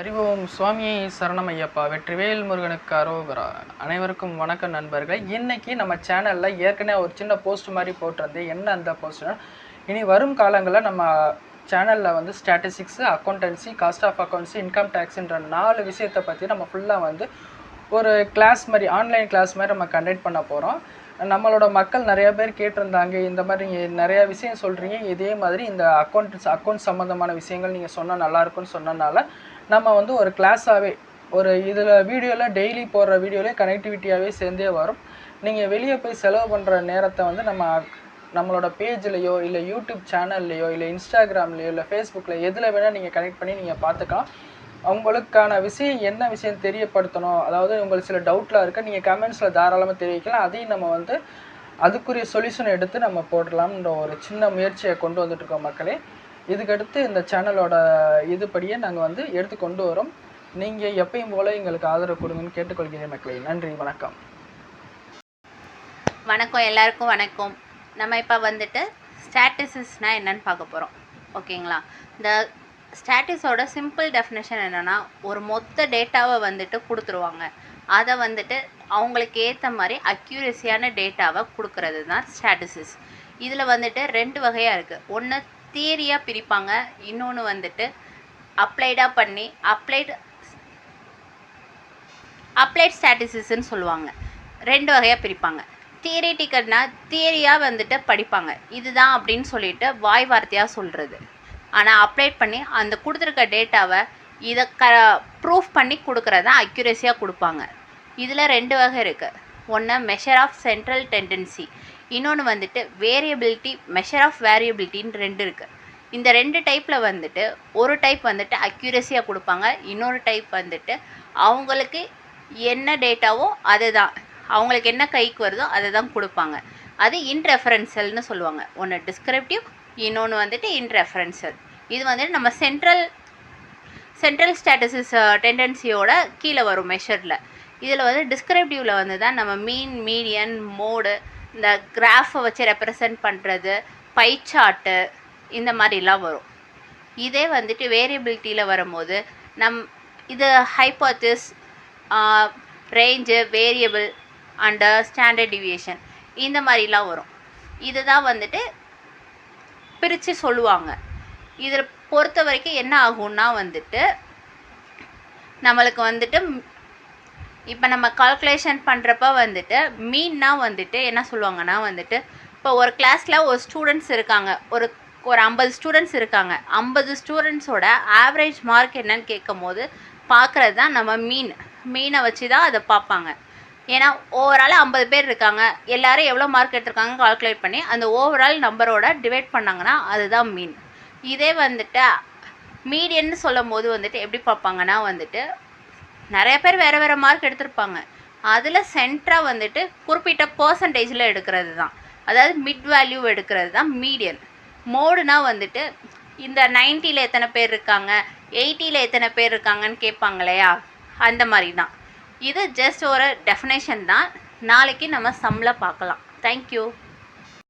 அறிவோம் சுவாமியை சரணம் ஐயப்பா வெற்றிவேல் முருகனுக்கு அரோகரா. அனைவருக்கும் வணக்கம் நண்பர்களே இன்னைக்கு நம்ம சேனலில் ஏற்கனவே ஒரு சின்ன போஸ்ட் மாதிரி போட்டிருந்தேன். என்ன அந்த போஸ்ட்னா இனி வரும் காலங்களில் நம்ம சேனலில் வந்து ஸ்டாட்டிஸ்டிக்ஸு அக்கௌண்டன்சி காஸ்ட் ஆஃப் அக்கௌண்ட்ஸி இன்கம் டேக்ஸுன்ற நாலு விஷயத்தை பற்றி நம்ம ஃபுல்லாக வந்து ஒரு கிளாஸ் மாதிரி ஆன்லைன் கிளாஸ் மாதிரி நம்ம கண்டக்ட் பண்ண போகிறோம் நம்மளோட மக்கள் நிறைய பேர் கேட்டிருந்தாங்க இந்த மாதிரி நீங்கள் நிறையா விஷயம் சொல்கிறீங்க இதே மாதிரி இந்த அக்கௌண்ட்ஸ் அக்கௌண்ட் சம்மந்தமான விஷயங்கள் நீங்கள் சொன்னால் நல்லாயிருக்கும்னு சொன்னனால நம்ம வந்து ஒரு கிளாஸாகவே ஒரு இதில் வீடியோவில் டெய்லி போடுற வீடியோவில் கனெக்டிவிட்டியாகவே சேர்ந்தே வரும். நீங்கள் வெளியே போய் செலவு பண்ணுற நேரத்தை வந்து நம்ம நம்மளோட பேஜ்லேயோ இல்லை யூடியூப் சேனல்லையோ இல்லை இன்ஸ்டாகிராம்லேயோ இல்லை ஃபேஸ்புக்கில் எதில் வேணால் நீங்கள் கனெக்ட் பண்ணி நீங்கள் பார்த்துக்கலாம். உங்களுக்கான விஷயம் என்ன விஷயம் தெரியப்படுத்தணும்? அதாவது உங்களுக்கு சில டவுட்லாம் இருக்குது நீங்கள் கமெண்ட்ஸில் தாராளமாக தெரிவிக்கலாம். அதையும் நம்ம வந்து அதுக்குரிய சொல்யூஷன் எடுத்து நம்ம போடலாம்ன்ற ஒரு சின்ன முயற்சியை கொண்டு வந்துட்டுருக்கோம் மக்களே. இதுக்கடுத்து இந்த சேனலோட இதுபடியே நாங்கள் வந்து எடுத்து கொண்டு வரோம். நீங்கள் எப்பயும் போல எங்களுக்கு ஆதரவு கொடுங்கன்னு கேட்டுக்கொள்கிறேன் மக்களே. நன்றி வணக்கம். வணக்கம். எல்லாருக்கும் வணக்கம். நம்ம இப்போ வந்துட்டு ஸ்டாட்டிஸ்டிக்ஸ்னால் என்னன்னு பார்க்க போகிறோம் ஓகேங்களா? இந்த ஸ்டாட்டிஸோட சிம்பிள் டெஃபினேஷன் என்னென்னா ஒரு மொத்த டேட்டாவை வந்துட்டு கொடுத்துருவாங்க. அதை வந்துட்டு அவங்களுக்கு ஏற்ற மாதிரி அக்யூரஸியான டேட்டாவை கொடுக்கறது தான் ஸ்டாட்டிசிஸ் இதில் வந்துட்டு ரெண்டு வகையாக இருக்குது ஒன்று தியரியாக பிரிப்பாங்க இன்னொன்று வந்துட்டு அப்ளைடாக பண்ணி அப்ளைடு அப்ளைட் ஸ்டாட்டிஸ்டிக்ஸ்னு சொல்லுவாங்க. ரெண்டு வகையாக பிரிப்பாங்க. தியரிட்டிக்கல்னால் தியரியாக வந்துட்டு படிப்பாங்க. இதுதான் அப்படின்னு சொல்லிட்டு வாய் வார்த்தையாக சொல்கிறது ஆனால் அப்டேட் பண்ணி அந்த கொடுத்துருக்க டேட்டாவை இதை க ப்ரூஃப் பண்ணி கொடுக்குறது தான் அக்யூரஸியாக கொடுப்பாங்க. இதில் ரெண்டு வகை இருக்குது ஒன்று மெஷர் ஆஃப் சென்ட்ரல் டெண்டன்சி இன்னொன்று வந்துட்டு வேரியபிலிட்டி மெஷர் ஆஃப் வேரியபிலிட்டின்னு ரெண்டு இருக்குது இந்த ரெண்டு டைப்பில் வந்துட்டு ஒரு டைப் வந்துட்டு அக்யூரஸியாக கொடுப்பாங்க. இன்னொரு டைப் வந்துட்டு அவங்களுக்கு என்ன டேட்டாவோ அதுதான். அவங்களுக்கு என்ன கைக்கு வருதோ அதை தான் கொடுப்பாங்க. அது இன்ரெஃபரன்சல்னு சொல்லுவாங்க. ஒன்று டிஸ்கிரிப்டிவ் இன்னொன்று வந்துட்டு இன்ரெஃபரன்சல் இது வந்துட்டு நம்ம சென்ட்ரல் சென்ட்ரல் ஸ்டேட்டஸஸ் டெண்டன்சியோட கீழே வரும் மெஷரில் இதில் வந்து டிஸ்கிரிப்டிவில் வந்து தான் நம்ம மீன் மீடியன் மோடு இந்த கிராஃபை வச்சு ரெப்ரசன்ட் பண்ணுறது பை சார்ட்டு இந்த மாதிரிலாம் வரும். இதே வந்துட்டு வேரியபிலிட்டியில் வரும்போது நம் இது hypothesis range variable and standard deviation இந்த மாதிரிலாம் வரும். இதுதான் வந்துட்டு பிரித்து சொல்லுவாங்க. இதில் பொறுத்த வரைக்கும் என்ன ஆகும்னா வந்துட்டு நம்மளுக்கு வந்துட்டு இப்போ நம்ம கால்குலேஷன் பண்ணுறப்ப வந்துட்டு மீன்னா வந்துட்டு என்ன சொல்லுவாங்கன்னா வந்துட்டு இப்போ ஒரு கிளாஸில் ஒரு ஸ்டூடெண்ட்ஸ் இருக்காங்க. ஒரு ஒரு ஐம்பது ஸ்டூடெண்ட்ஸ் இருக்காங்க. ஐம்பது ஸ்டூடெண்ட்ஸோட ஆவரேஜ் மார்க் என்னன்னு கேட்கும் போது பார்க்குறது தான் நம்ம மீன் மீனை வச்சு தான் அதை பார்ப்பாங்க. ஏன்னா ஓவரால் ஐம்பது பேர் இருக்காங்க. எல்லாரும் எவ்வளோ மார்க் எடுத்திருக்காங்க கால்குலேட் பண்ணி அந்த ஓவரால் நம்பரோட டிவைட் பண்ணாங்கன்னா அதுதான் மீன் இதே வந்துட்டு மீடியன்னு சொல்லும் போது வந்துட்டு எப்படி பார்ப்பாங்கன்னா வந்துட்டு நிறைய பேர் வேறு வேறு மார்க் எடுத்திருப்பாங்க. அதில் சென்டராக வந்துட்டு குறிப்பிட்ட பர்சன்டேஜில் எடுக்கிறது தான். அதாவது மிட் வேல்யூ எடுக்கிறது தான் மீடியன் மோடுனா வந்துட்டு இந்த நைன்ட்டியில் எத்தனை பேர் இருக்காங்க? எயிட்டியில் எத்தனை பேர் இருக்காங்கன்னு கேட்பாங்க இல்லையா? அந்த மாதிரி தான். இது ஜஸ்ட் ஒரு டெஃபினேஷன் தான். நாளைக்கு நம்ம சம்மில் பார்க்கலாம். தேங்க்யூ